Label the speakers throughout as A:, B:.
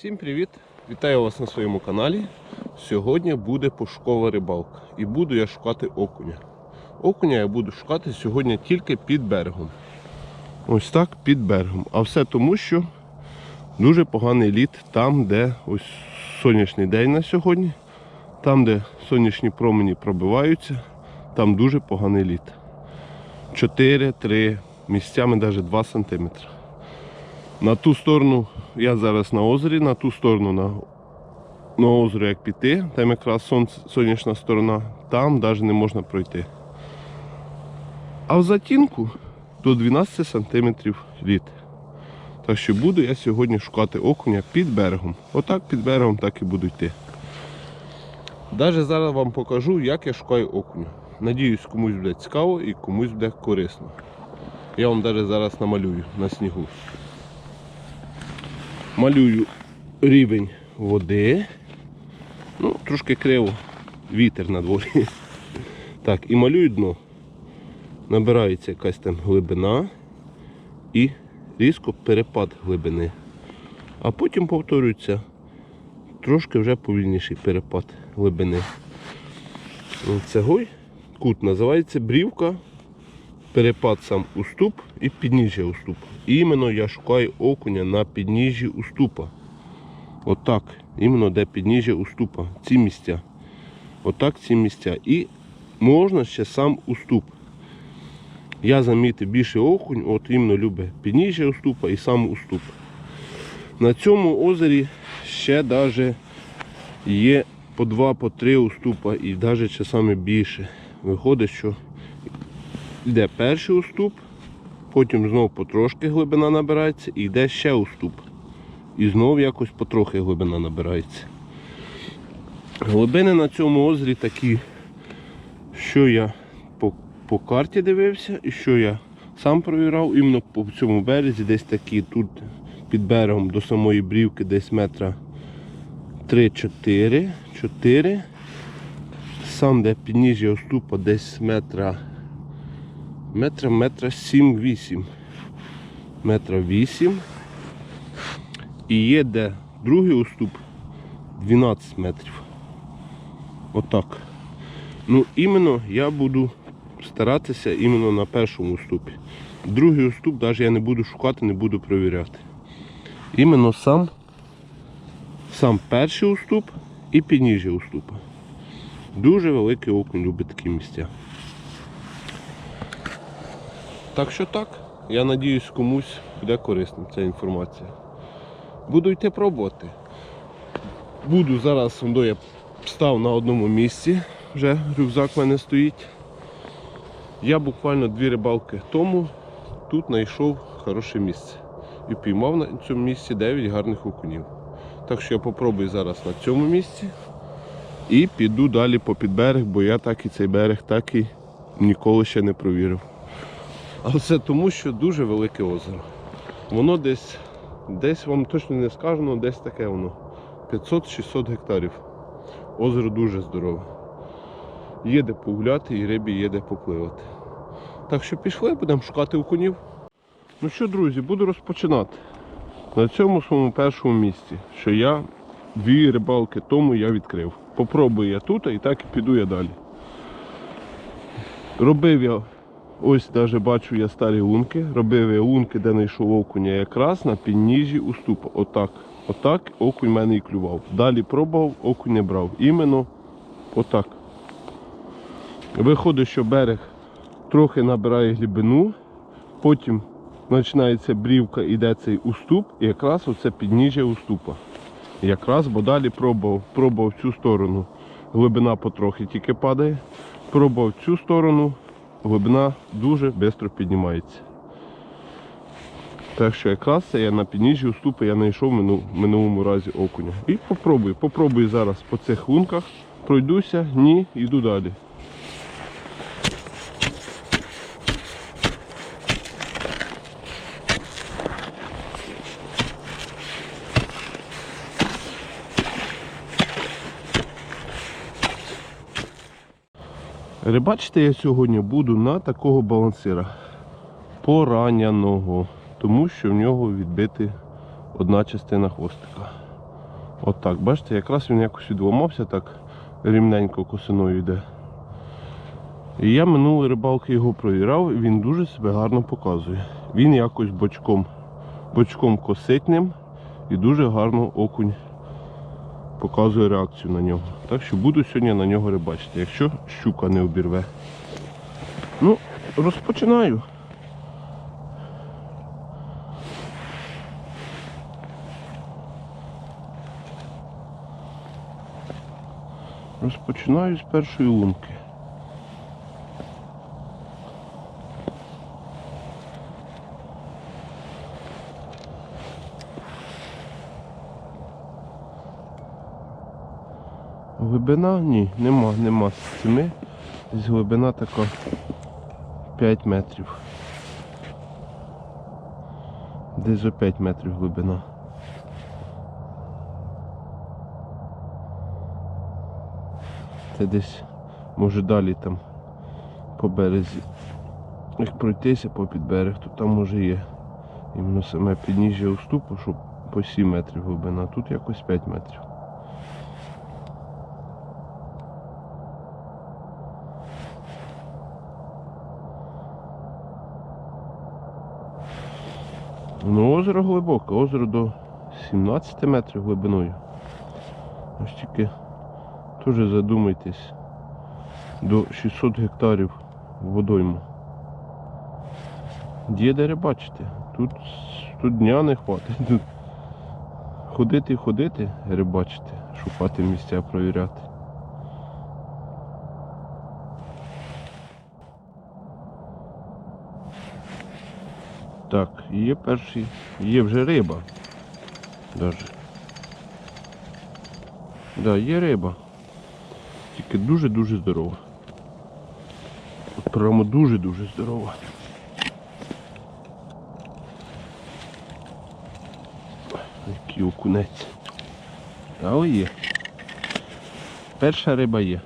A: Всім привіт! Вітаю вас на своєму каналі. Сьогодні буде пошукова рибалка. І буду я шукати окуня. Окуня я буду шукати сьогодні тільки під берегом. Ось так під берегом. А все тому, що дуже поганий лід там, де ось сонячний день на сьогодні. Там, де сонячні промені пробиваються, там дуже поганий лід. 4-3, місцями навіть 2 см. На ту сторону, я зараз на озері, на ту сторону на, на озеро як піти, там якраз сонце, сонячна сторона, там навіть не можна пройти. А в затінку до 12 см лід. Так що буду я сьогодні шукати окуня під берегом. Отак під берегом так і буду йти. Навіть зараз вам покажу, як я шукаю окуня. Надіюсь, комусь буде цікаво і комусь буде корисно. Я вам навіть зараз намалюю на снігу. Малюю рівень води. Ну, трошки криво, вітер на дворі. Так, і малюю дно. Набирається якась там глибина і різко перепад глибини. А потім повторюється трошки вже повільніший перепад глибини. Цегой кут називається брівка, перепад сам уступ і підніжжя уступа. Іменно я шукаю окуня на підніжжі уступа. Отак. Іменно де підніжжя уступа. Ці місця. Отак ці місця. І можна ще сам уступ. Я замітив більше окунь, от іменно любить підніжжя уступа і сам уступ. На цьому озері ще навіть є по два, по три уступа і навіть часами більше. Виходить, що йде перший уступ, потім знову потрошки глибина набирається і йде ще уступ. І знову якось потрохи глибина набирається. Глибини на цьому озері такі, що я по, по карті дивився і що я сам провірав, іменно по цьому березі, десь такі тут під берегом до самої брівки десь метра 3-4, 4. Сам де підніжжя уступа десь метра метра, метра 7-8. Метра 8. І є де другий уступ 12 метрів. Отак. Ну, іменно я буду старатися іменно на першому уступі. Другий уступ навіть я не буду шукати, не буду перевіряти. Іменно сам, сам перший уступ і підніжжя уступа. Дуже великий окунь любить такі місця. Так що так, я надіюсь, комусь буде корисна ця інформація. Буду йти пробувати. Буду зараз, я став на одному місці, вже рюкзак в мене стоїть. Я буквально дві рибалки тому тут знайшов хороше місце. І піймав на цьому місці 9 гарних окунів. Так що я попробую зараз на цьому місці і піду далі по підберег, бо я так і цей берег так і ніколи ще не провірив. А це тому, що дуже велике озеро. Воно десь, десь вам точно не скажу, але десь таке воно. 500-600 гектарів. Озеро дуже здорове. Є де погуляти і рибі є де попливати. Так що пішли, будемо шукати окунів. Ну що, друзі, буду розпочинати. На цьому своєму першому місці, що я дві рибалки тому я відкрив. Попробую я тут і так і піду я далі. Робив я, ось навіть бачу я старі лунки. Робив я лунки, де знайшов окуня якраз на підніжжі уступа. Отак. Отак окунь мене і клював. Далі пробував, окунь не брав. Іменно отак. Виходить, що берег трохи набирає глибину, потім починається брівка, іде цей уступ, і якраз оце підніжжя уступа. Якраз, бо далі пробував, пробував цю сторону, глибина потрохи тільки падає. Пробував цю сторону, глибина дуже швидко піднімається. Так що якраз це я на підніжжі уступи я знайшов в минулому разі окуня. І попробую, попробую зараз по цих лунках. Пройдуся, ні, йду далі. Рибачити я сьогодні буду на такого балансира пораненого, тому що в нього відбити одна частина хвостика. Отак, бачите, якраз він якось відламався так рівненько косиною йде. І я минулої рибалки його провіряв, і він дуже себе гарно показує. Він якось бочком, бочком косить і дуже гарно окунь показує реакцію на нього. Так що буду сьогодні на нього рибачити, якщо щука не обірве. Ну, розпочинаю. Розпочинаю з першої лунки. Глибина? Ні, нема, нема з цими. Десь глибина така 5 метрів. Десь за 5 метрів глибина. Це десь може далі там по березі. Як пройтися по під берег, то там може є. Іменно саме підніжжя уступу, щоб по 7 метрів глибина, тут якось 5 метрів. Ну, озеро глибоке, озеро до 17 метрів глибиною. Ось тільки теж задумайтесь, до 600 гектарів водойму. Є де. Тут, тут дня не хватить. Ходити і ходити, рибачити, шукати місця, провіряти. Так, є перший, є вже риба. Даже. Да, є риба. Тільки дуже-дуже здорова. Прямо дуже-дуже здорова. Який окунець. Але є. Перша риба є.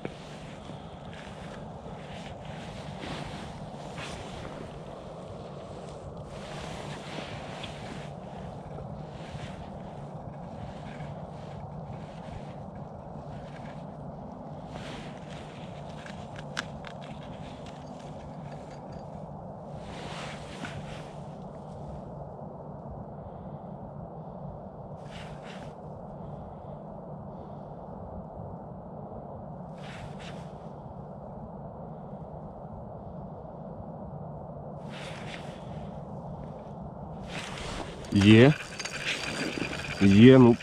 A: Є. Є, ну.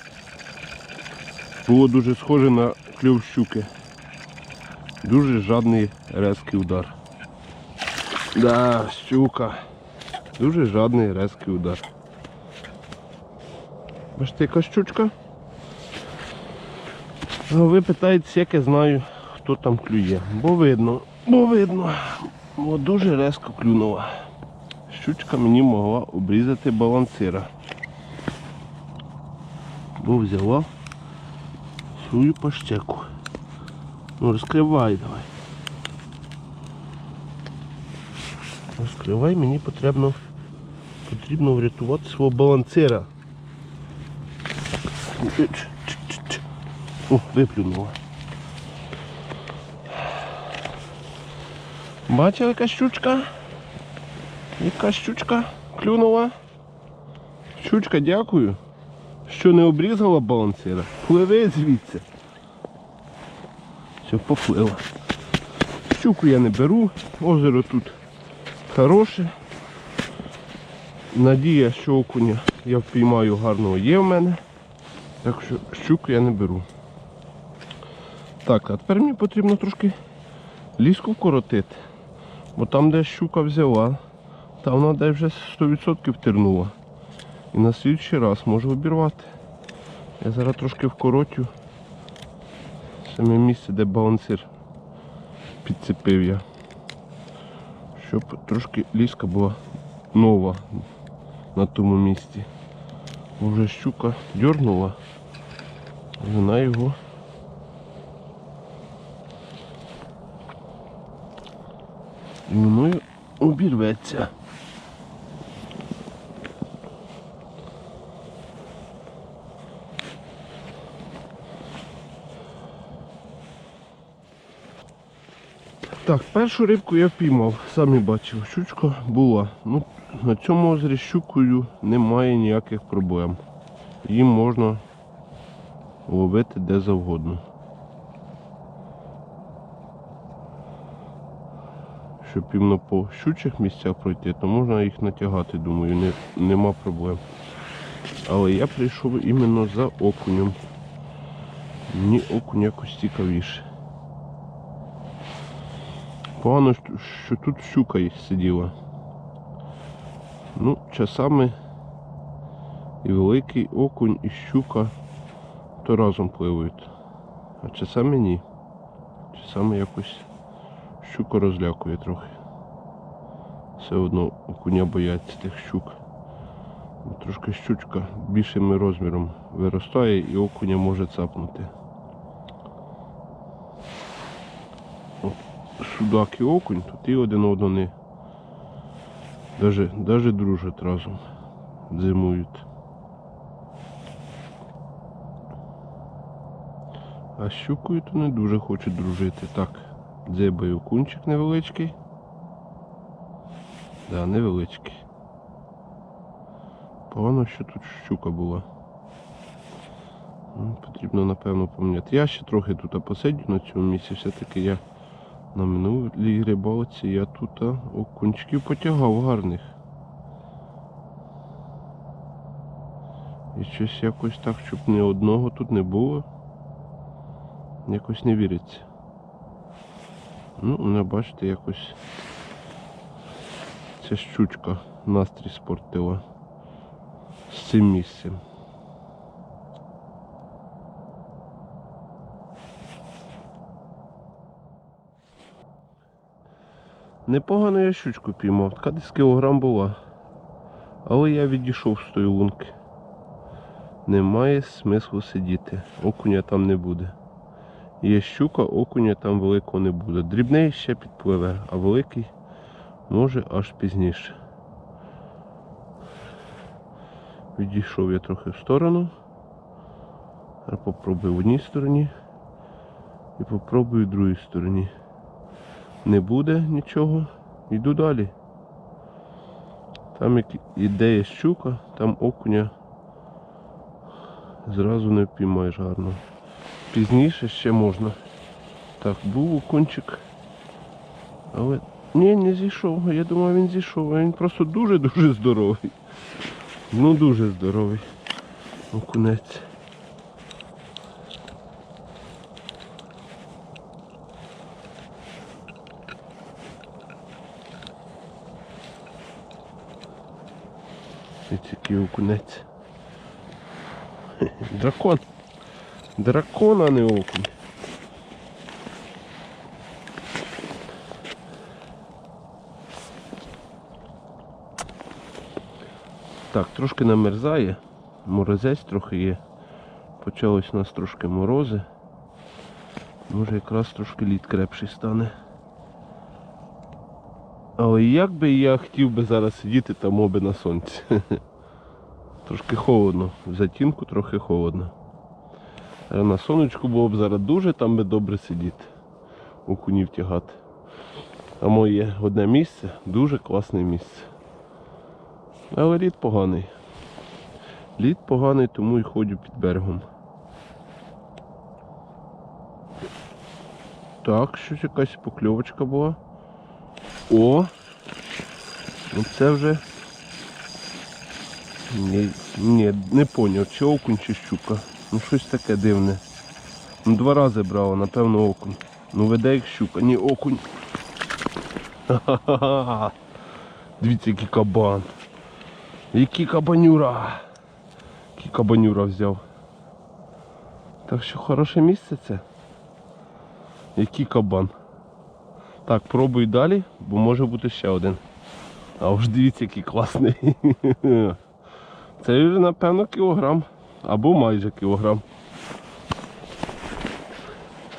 A: Було дуже схоже на клюв щуки. Дуже жадний резкий удар. Да, щука. Дуже жадний резкий удар. Бачите, яка щучка? Ну, ви питаєтесь, як я знаю, хто там клює. Бо видно, бо видно. Бо дуже резко клюнула. Щучка мені могла обрізати балансира. Бо взяла свою паштеку. Ну розкривай давай. Розкривай, мені потрібно потрібно врятувати свого балансира. О, виплюнула. Бачив яка щучка? Яка щучка клюнула? Щучка, дякую, що не обрізала балансира. Пливи звідси. Все, поплила. Щуку я не беру, озеро тут хороше. Надія, що окуня я впіймаю гарного є в мене. Так що щуку я не беру. Так, а тепер мені потрібно трошки ліску вкоротити. Бо там, де щука взяла, та вона десь вже 100% тернула. І на слідчий раз можу обірвати. Я зараз трошки вкоротю саме місце, де балансир підцепив я. Щоб трошки ліска була нова на тому місці. Бо вже щука дьорнула, вона його і мною обірветься. Так, першу рибку я впіймав, самі бачив, щучка була. Ну, на цьому озері щукою немає ніяких проблем. Її можна ловити де завгодно. Щоб іменно по щучих місцях пройти, то можна їх натягати, думаю, не, нема проблем. Але я прийшов іменно за окунем. Мені окунь якось цікавіше. Погано, що- тут щука сиділа. Ну, часами і великий окунь, і щука то разом пливають. А часами ні. Часами якось щука розлякує трохи. Все одно окуня бояться тих щук. Трошки щучка більшим розміром виростає і окуня може цапнути. Судак і окунь, тут і один одного не даже, даже дружать разом. Зимують. А з щукою то не дуже хочуть дружити. Так, дзебаю кунчик невеличкий. Да, невеличкий. Погано, що тут щука була. Ну, Потрібно, напевно, поміняти. Я ще трохи тут посидю на цьому місці. Все-таки я на минулій рибалці я тут а, окунчиків потягав гарних. І щось якось так, щоб ні одного тут не було. Якось не віриться. Ну, мене бачите, якось ця щучка настрій спортила з цим місцем. Непогано я щучку піймав, така десь кілограм була. Але я відійшов з тої лунки. Немає смислу сидіти. Окуня там не буде. Є щука, окуня там великого не буде. Дрібний ще підпливе, а великий може аж пізніше. Відійшов я трохи в сторону. Попробую в одній стороні і попробую в другій стороні. Не буде нічого. Йду далі. Там як іде щука, там окуня зразу не впіймаєш гарно. Пізніше ще можна. Так, був окунчик. Але ні, не зійшов. Я думав він зійшов, він просто дуже-дуже здоровий. Ну дуже здоровий. Окунець. Який окунець. Дракон. Дракон, а не окунь. Так, трошки намерзає, морозець трохи є. Почались у нас трошки морози. Може якраз трошки лід крепший стане. Але як би я хотів би зараз сидіти там оби на сонці. Трошки холодно. В затінку трохи холодно. Е, На сонечку було б зараз дуже там би добре сидіти. Окунів тягати. А моє одне місце, дуже класне місце. Але лід поганий. Лід поганий, тому і ходжу під берегом. Так, щось якась покльовочка була. О! Ну це вже. Ні, ні, не поняв, чи окунь, чи щука. Ну щось таке дивне. Ну два рази брала, напевно, окунь. Ну веде як щука. Ні, окунь. Ха-ха-ха. Дивіться, який кабан. Який кабанюра. Який кабанюра взяв. Так що хороше місце це. Який кабан. Так, пробуй далі, бо може бути ще один. А уж дивіться, який класний. Це вже, напевно, кілограм. Або майже кілограм.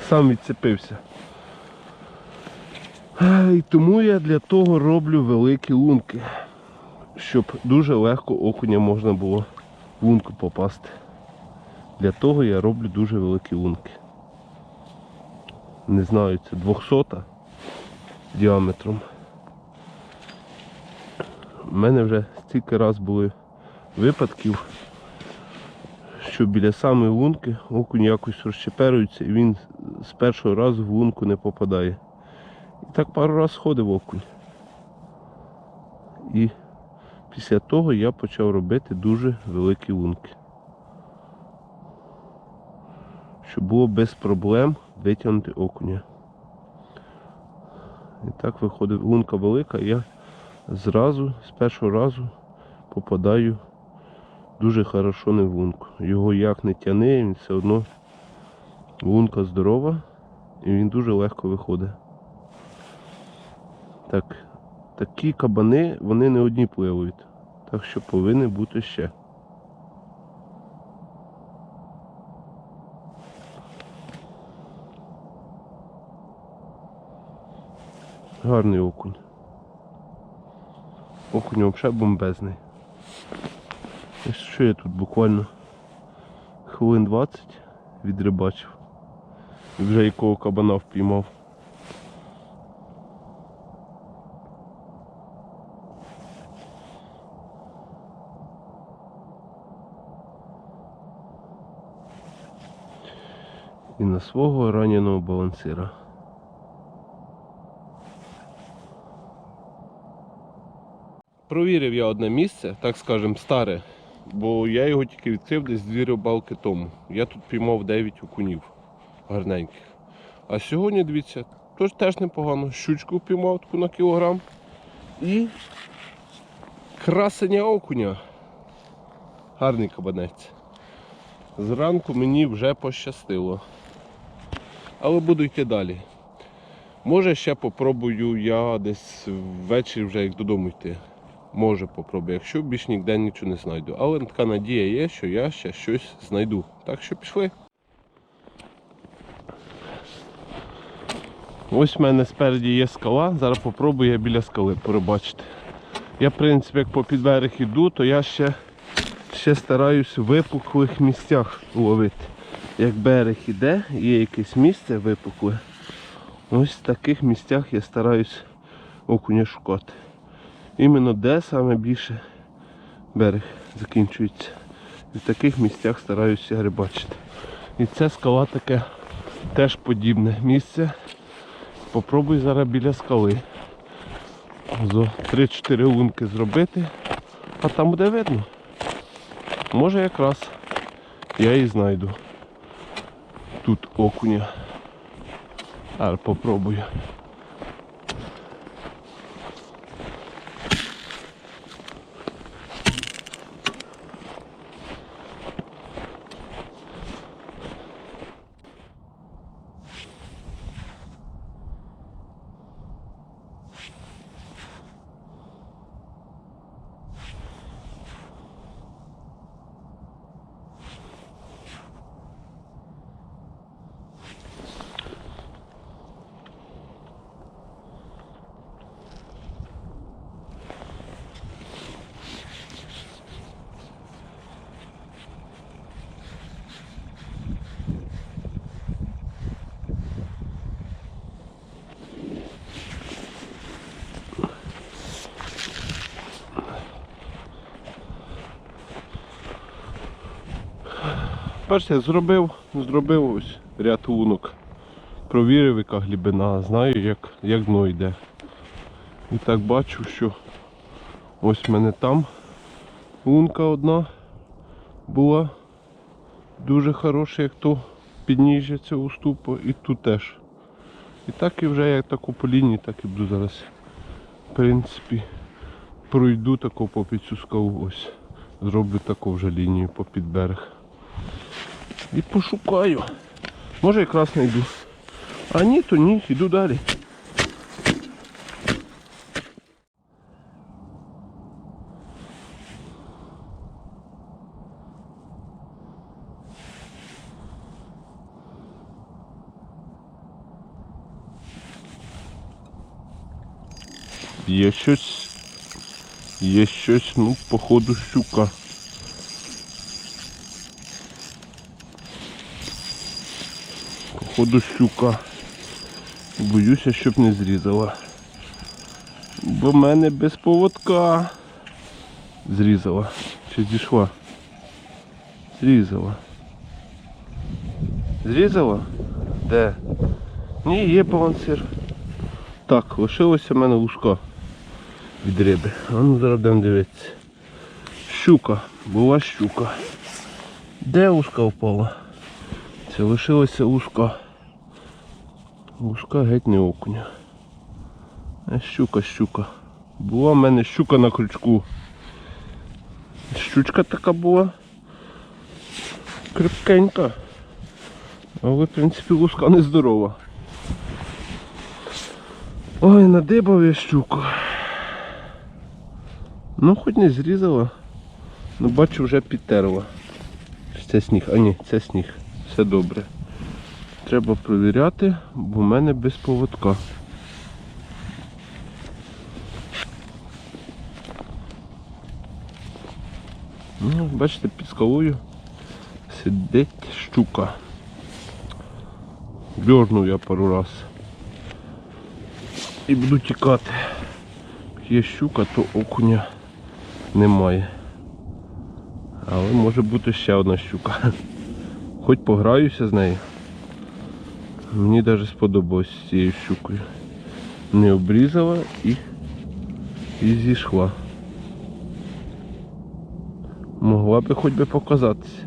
A: Сам відцепився. І тому я для того роблю великі лунки. Щоб дуже легко окуня можна було в лунку попасти. Для того я роблю дуже великі лунки. Не знаю, це 200 діаметром. У мене вже стільки раз були випадків, що біля самої лунки окунь якось розчеперується і він з першого разу в лунку не попадає. І так пару разів сходив окунь. І після того я почав робити дуже великі лунки. Щоб було без проблем витягнути окуня. І так виходить лунка велика, я зразу, з першого разу попадаю дуже хорошо не в лунку. Його як не тяне, він все одно лунка здорова і він дуже легко виходить. Так, такі кабани, вони не одні пливають. Так що повинні бути ще. Гарний окунь. Окунь взагалі бомбезний. Що я тут буквально хвилин 20 відрибачив. І вже якого кабана впіймав. І на свого раненого балансира. Провірив я одне місце, так скажем, старе, бо я його тільки відкрив десь дві рибалки тому. Я тут піймав 9 окунів гарненьких. А сьогодні, дивіться, тож теж непогано. Щучку піймав таку на кілограм. І красення окуня. Гарний кабанець. Зранку мені вже пощастило. Але буду йти далі. Може ще попробую я десь ввечері вже як додому йти. Може попробую, якщо більш ніде нічого не знайду. Але така надія є, що я ще щось знайду. Так що пішли. Ось в мене спереді є скала, зараз попробую я біля скали порибачити. Я, в принципі, як по підберег іду, то я ще, ще стараюсь в випуклих місцях ловити. Як берег іде, є якесь місце випукле. Ось в таких місцях я стараюсь окуня шукати. Іменно де саме більше берег закінчується. І в таких місцях стараюся рибачити. І це скала таке теж подібне місце. Попробуй зараз біля скали. Зо 3-4 лунки зробити, а там буде видно. Може якраз я і знайду тут окуня. А попробую. Перше зробив, зробив ось ряд лунок. Провірив, яка глибина, знаю, як, як дно йде. І так бачу, що ось в мене там лунка одна була дуже хороша, як то підніжжя цього уступу, і тут теж. І так і вже як таку по лінії, так і буду зараз. В принципі, пройду таку по під цю скалу ось. Зроблю таку вже лінію по під берег. І пошукаю. Може якраз знайду. А ні, то ні, йду далі. Є щось. Є щось, ну, походу, щука. Походу щука. Боюся, щоб не зрізала. Бо в мене без поводка. Зрізала. Чи зійшла? Зрізала. Зрізала? Де? Ні, є балансир. Так, лишилося в мене лужка від риби. А ну зараз будемо дивитися. Щука, була щука. Де лужка впала? Це лишилося лужка. Лужка геть не окуня. А щука, щука. Була в мене щука на крючку. Щучка така була. Крепкенька. Але в принципі лужка нездорова. Ой, надибав я щуку. Ну хоч не зрізала. Ну бачу вже підтерла. Це сніг, а ні, це сніг. Все добре. Треба провіряти, бо в мене без поводка. Ну, бачите, під скалою сидить щука. Дьорнув я пару раз. І буду тікати. Є щука, то окуня немає. Але може бути ще одна щука. Хоч пограюся з нею. Мені навіть сподобалось з цією щукою. Не обрізала і, і зійшла. Могла би хоч би показатися.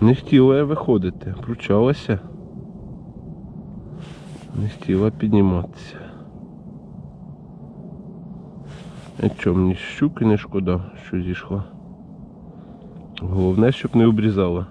A: Не хотіла я виходити, пручалася. Не хотіла підніматися. А чого мені щуки не шкода, що зійшла. Головне, щоб не обрізала.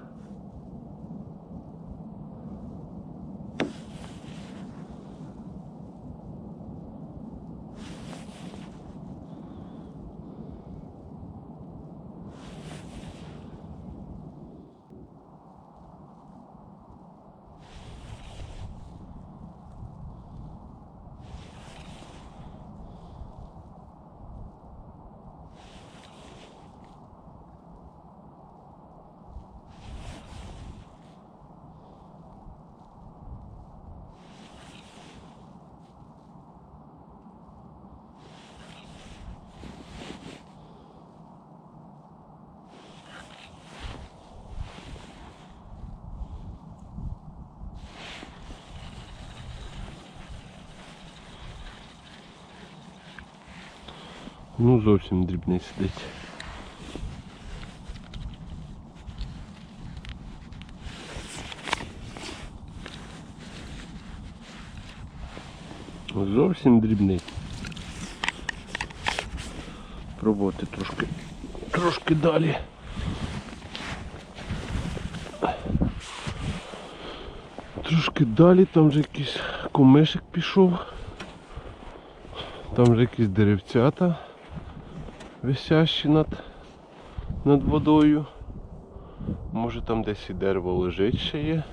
A: Ну зовсім дрібний сидить. Зовсім дрібний. Пробувати трошки трошки далі. Трошки далі, там вже якийсь комишик пішов. Там вже якісь деревцята висящі над, над водою. Може там десь і дерево лежить ще є.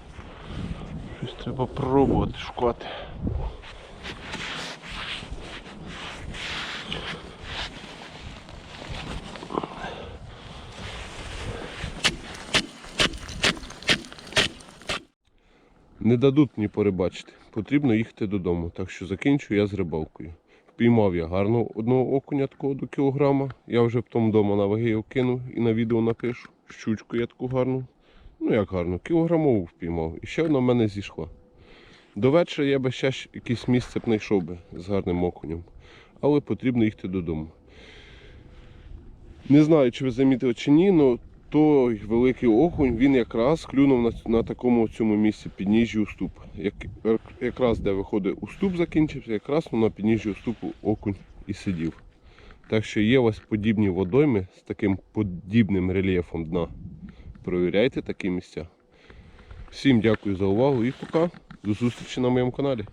A: Щось треба пробувати шукати. Не дадуть мені порибачити. Потрібно їхати додому. Так що закінчу я з рибалкою. Впіймав я гарно одного окуня такого до кілограма. Я вже потім вдома на ваги його кинув і на відео напишу. Щучку я таку гарну. Ну як гарно, кілограмову впіймав. І ще вона в мене зійшла. До вечора я би ще якесь місце б знайшов би з гарним окунем. Але потрібно їхати додому. Не знаю, чи ви замітили чи ні, але той великий окунь, він якраз клюнув на, на такому цьому місці підніжжі уступу. Як, якраз де виходить уступ закінчився, якраз на підніжжі уступу окунь і сидів. Так що є у вас подібні водойми з таким подібним рельєфом дна. Провіряйте такі місця. Всім дякую за увагу і пока. До зустрічі на моєму каналі.